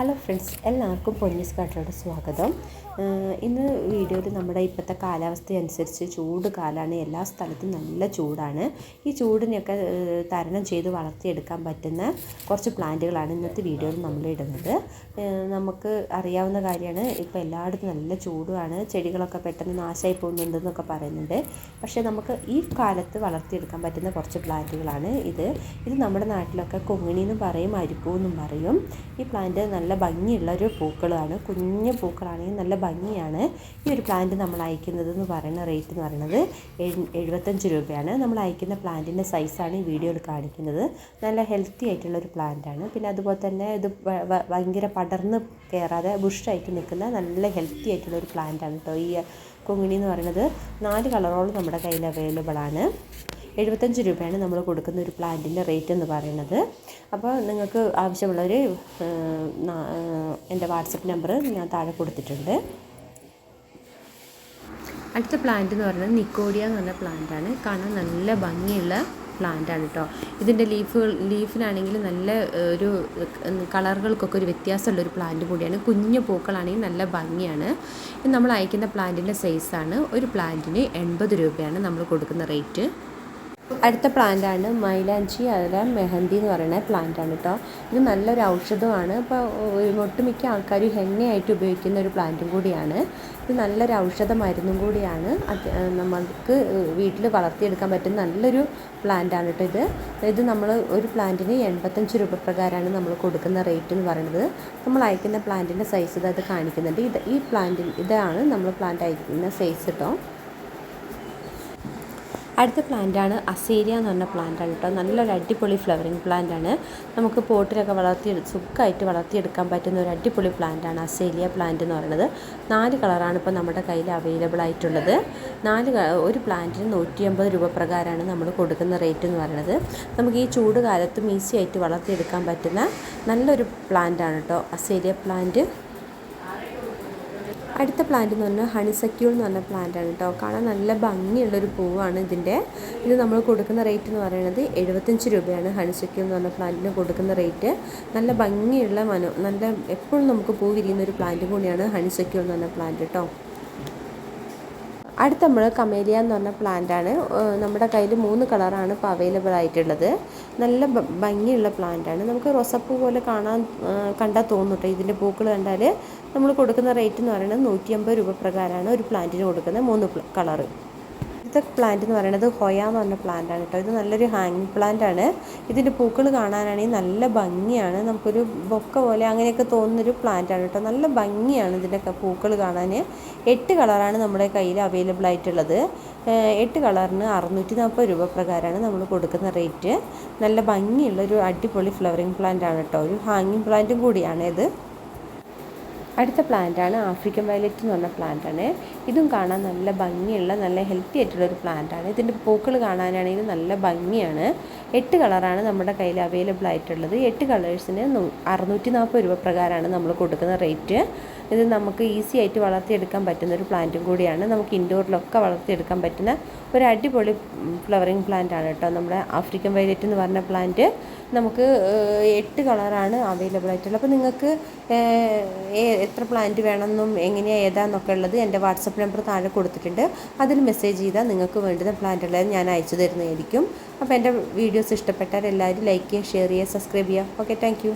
Hello friends എല്ലാവർക്കും പൊന്നീസ് കാട്ടിലോട്ട് സ്വാഗതം. ഇന്ന് വീഡിയോയിൽ നമ്മുടെ ഇപ്പോഴത്തെ കാലാവസ്ഥയനുസരിച്ച് ചൂട് കാലമാണ് എല്ലാ സ്ഥലത്തും നല്ല ചൂടാണ്. ഈ ചൂടിനെയൊക്കെ തരണം ചെയ്ത് വളർത്തിയെടുക്കാൻ പറ്റുന്ന കുറച്ച് പ്ലാന്റുകളാണ് ഇന്നത്തെ വീഡിയോയിൽ നമ്മൾ ഇടുന്നത് നമുക്ക് അറിയാവുന്ന കാര്യമാണ് ഇപ്പോൾ എല്ലായിടത്തും നല്ല ചൂടുമാണ്. ചെടികളൊക്കെ പെട്ടെന്ന് നാശമായി പോകുന്നുണ്ടെന്നൊക്കെ പറയുന്നുണ്ട്. പക്ഷേ നമുക്ക് ഈ കാലത്ത് വളർത്തിയെടുക്കാൻ പറ്റുന്ന കുറച്ച് പ്ലാന്റുകളാണ് ഇത്. ഇത് നമ്മുടെ നാട്ടിലൊക്കെ കൊങ്ങിണി എന്നും പറയും അരിപ്പൂ എന്നും പറയും. ഈ പ്ലാന്റ് നല്ല ഭംഗിയുള്ള ഒരു പൂക്കളാണ്. കുഞ്ഞു പൂക്കളാണെങ്കിൽ നല്ല ഭംഗിയാണ് ഈ ഒരു പ്ലാന്റ് നമ്മൾ അയക്കുന്നത് എന്ന് പറയുന്ന റേറ്റ് എന്ന് പറയുന്നത് എഴുപത്തഞ്ച് രൂപയാണ്. നമ്മൾ അയക്കുന്ന പ്ലാന്റിന്റെ സൈസാണ് ഈ വീഡിയോയിൽ കാണിക്കുന്നത്. നല്ല ഹെൽത്തി ആയിട്ടുള്ള ഒരു പ്ലാന്റാണ് പിന്നെ അതുപോലെ തന്നെ ഇത് ഭയങ്കര പടർന്ന് കയറാതെ ബുഷായിട്ട് നിൽക്കുന്ന നല്ല ഹെൽത്തി ആയിട്ടുള്ള ഒരു പ്ലാന്റാണ് കേട്ടോ ഈ കൊങ്ങിണി എന്ന് പറയുന്നത് നാല് കളറോളം നമ്മുടെ കയ്യിൽ അവൈലബിൾ ആണ്. എഴുപത്തഞ്ച് രൂപയാണ് നമ്മൾ കൊടുക്കുന്ന ഒരു പ്ലാന്റിന്റെ റേറ്റ് എന്ന് പറയുന്നത്. അപ്പോൾ നിങ്ങൾക്ക് ആവശ്യമുള്ളവർ എന്റെ വാട്സപ്പ് നമ്പർ ഞാൻ താഴെ കൊടുത്തിട്ടുണ്ട്. അടുത്ത പ്ലാന്റ് എന്ന് പറയുന്നത് നിക്കോഡിയ എന്ന് പറഞ്ഞ പ്ലാന്റാണ് കാണാൻ നല്ല ഭംഗിയുള്ള പ്ലാന്റാണ് കേട്ടോ. ഇതിന്റെ ലീഫുകൾ ലീഫിനാണെങ്കിൽ നല്ല ഒരു കളറുകൾക്കൊക്കെ ഒരു വ്യത്യാസമുള്ള ഒരു പ്ലാന്റ് കൂടിയാണ്. കുഞ്ഞു പൂക്കളാണെങ്കിൽ നല്ല ഭംഗിയാണ്. നമ്മൾ അയക്കുന്ന പ്ലാന്റിന്റെ സൈസാണ് ഒരു പ്ലാന്റിന് എൺപത് രൂപയാണ് നമ്മൾ കൊടുക്കുന്ന റേറ്റ് അടുത്ത പ്ലാന്റാണ് മൈലാഞ്ചി അതിലെ മെഹന്തി എന്ന് പറയുന്ന പ്ലാന്റാണ് കേട്ടോ ഇത് നല്ലൊരു ഔഷധമാണ്. ഇപ്പോൾ ഒട്ടുമിക്ക ആൾക്കാരും എണ്ണയായിട്ട് ഉപയോഗിക്കുന്ന ഒരു പ്ലാന്റും കൂടിയാണ്. ഇത് നല്ലൊരു ഔഷധ മരുന്നും കൂടിയാണ്. നമുക്ക് വീട്ടിൽ വളർത്തിയെടുക്കാൻ പറ്റുന്ന നല്ലൊരു പ്ലാന്റാണ് കേട്ടോ ഇത്. ഇത് നമ്മൾ ഒരു പ്ലാന്റിന് എൺപത്തഞ്ച് രൂപ പ്രകാരമാണ് നമ്മൾ കൊടുക്കുന്ന റേറ്റ് എന്ന് പറയുന്നത്. നമ്മൾ അയക്കുന്ന പ്ലാന്റിന്റെ സൈസ് ഇത് കാണിക്കുന്നുണ്ട്. ഇത് ഈ പ്ലാന്റിൽ ഇതാണ് നമ്മൾ പ്ലാന്റ് അയക്കുന്ന സൈസ് കേട്ടോ അടുത്ത പ്ലാന്റാണ് അസേരിയ എന്ന് പറഞ്ഞ പ്ലാന്റാണ് കേട്ടോ. നല്ലൊരു അടിപൊളി ഫ്ലവറിങ് പ്ലാന്റാണ് നമുക്ക് പോട്ടിലൊക്കെ വളർത്തി സുഖമായിട്ട് വളർത്തിയെടുക്കാൻ പറ്റുന്ന ഒരു അടിപൊളി പ്ലാന്റാണ് അസേലിയ പ്ലാന്റ് എന്ന് പറയുന്നത്. നാല് കളറാണ് ഇപ്പോൾ നമ്മുടെ കയ്യിൽ അവൈലബിൾ ആയിട്ടുള്ളത്. നാല് ഒരു പ്ലാന്റിന് നൂറ്റി അമ്പത് രൂപ പ്രകാരമാണ് നമ്മൾ കൊടുക്കുന്ന റേറ്റ് എന്ന് പറയുന്നത്. നമുക്ക് ഈ ചൂട് കാലത്തും ഈസി ആയിട്ട് വളർത്തിയെടുക്കാൻ പറ്റുന്ന നല്ലൊരു പ്ലാന്റാണ് കേട്ടോ അസേലിയ പ്ലാന്റ് അടുത്ത പ്ലാന്റ് എന്ന് പറഞ്ഞാൽ ഹണിസക്യൂൾ എന്ന് പറഞ്ഞ പ്ലാന്റ് ആണ് കേട്ടോ കാണാൻ നല്ല ഭംഗിയുള്ളൊരു പൂവാണ് ഇതിന്റെ. ഇത് നമ്മൾ കൊടുക്കുന്ന റേറ്റ് എന്ന് പറയുന്നത് എഴുപത്തഞ്ച് രൂപയാണ് ഹണിസക്യൂൾ എന്ന് പറഞ്ഞ പ്ലാന്റിന് കൊടുക്കുന്ന റേറ്റ് നല്ല ഭംഗിയുള്ള മനോ നല്ല എപ്പോഴും നമുക്ക് പൂ വിരിയുന്ന ഒരു പ്ലാന്റ് കൂടിയാണ് ഹണിസക്യൂൾ എന്ന് പറഞ്ഞ പ്ലാന്റ് കേട്ടോ അടുത്ത നമ്മൾ കമേലിയ എന്ന് പറഞ്ഞ പ്ലാന്റ് ആണ്. നമ്മുടെ കയ്യിൽ മൂന്ന് കളറാണ് ഇപ്പോൾ അവൈലബിൾ ആയിട്ടുള്ളത്. നല്ല ഭംഗിയുള്ള പ്ലാന്റ് ആണ്. നമുക്ക് റൊസപ്പ് പോലെ കാണാൻ കണ്ടാൽ തോന്നും കേട്ടോ ഇതിന്റെ പൂക്കൾ കണ്ടാൽ നമ്മൾ കൊടുക്കുന്ന റേറ്റ് എന്ന് പറയുന്നത് നൂറ്റി അമ്പത് രൂപ പ്രകാരമാണ് ഒരു പ്ലാന്റിന് കൊടുക്കുന്നത് മൂന്ന് കളറ് അടുത്ത പ്ലാന്റ് എന്ന് പറയുന്നത് ഹൊയ എന്ന് പറഞ്ഞ പ്ലാന്റ് ആണ് കേട്ടോ ഇത് നല്ലൊരു ഹാങ്ങിങ് പ്ലാന്റ് ആണ്. ഇതിന്റെ പൂക്കൾ കാണാനാണെങ്കിൽ നല്ല ഭംഗിയാണ്. നമുക്കൊരു ബൊക്ക പോലെ അങ്ങനെയൊക്കെ തോന്നുന്നൊരു പ്ലാന്റ് ആണ് കേട്ടോ നല്ല ഭംഗിയാണ് ഇതിന്റെ പൂക്കൾ കാണാൻ എട്ട് കളറാണ് നമ്മുടെ കയ്യിൽ അവൈലബിൾ ആയിട്ടുള്ളത്. എട്ട് കളറിന് അറുന്നൂറ്റി നാൽപ്പത് രൂപ പ്രകാരമാണ് നമ്മൾ കൊടുക്കുന്ന റേറ്റ് നല്ല ഭംഗിയുള്ള ഒരു അടിപൊളി ഫ്ലവറിങ് പ്ലാന്റ് ആണ് കേട്ടോ ഒരു ഹാങ്ങിങ് പ്ലാന്റും കൂടിയാണ് ഇത്. അടുത്ത പ്ലാന്റാണ് ആഫ്രിക്കൻ വയലറ്റ് എന്ന് പറഞ്ഞ പ്ലാന്റാണ്. ഇതും കാണാൻ നല്ല ഭംഗിയുള്ള നല്ല ഹെൽത്തി ആയിട്ടുള്ള ഒരു പ്ലാന്റാണ്. ഇതിന്റെ പൂക്കൾ കാണാനാണെങ്കിൽ നല്ല ഭംഗിയാണ്. എട്ട് കളറാണ് നമ്മുടെ കയ്യിൽ അവൈലബിൾ ആയിട്ടുള്ളത്. എട്ട് കളേഴ്സിന് അറുന്നൂറ്റി നാൽപ്പത് രൂപ പ്രകാരമാണ് നമ്മൾ കൊടുക്കുന്ന റേറ്റ്. ഇത് നമുക്ക് ഈസി ആയിട്ട് വളർത്തിയെടുക്കാൻ പറ്റുന്ന ഒരു പ്ലാന്റും കൂടിയാണ്. നമുക്ക് ഇൻഡോറിലൊക്കെ വളർത്തിയെടുക്കാൻ പറ്റുന്ന ഒരു അടിപൊളി ഫ്ലവറിങ് പ്ലാന്റ് ആണ് കേട്ടോ നമ്മുടെ ആഫ്രിക്കൻ വയലറ്റ് എന്ന് പറഞ്ഞ പ്ലാന്റ് നമുക്ക് എട്ട് കളറാണ് അവൈലബിൾ ആയിട്ടുള്ളത്. അപ്പോൾ നിങ്ങൾക്ക് എത്ര പ്ലാന്റ് വേണമെന്നും എങ്ങനെയാണ് ഏതാന്നൊക്കെ ഉള്ളത് എന്റെ വാട്സപ്പ് നമ്പർ താഴെ കൊടുത്തിട്ടുണ്ട്. അതിൽ മെസ്സേജ് ചെയ്താൽ നിങ്ങൾക്ക് വേണ്ടുന്ന പ്ലാന്റുകളെല്ലാം ഞാൻ അയച്ചു തരുന്നതായിരിക്കും. അപ്പോൾ എന്റെ വീഡിയോസ് ഇഷ്ടപ്പെട്ടാൽ എല്ലാവരും ലൈക്ക് ചെയ്യുക ഷെയർ ചെയ്യുക സബ്സ്ക്രൈബ് ചെയ്യുക. Okay thank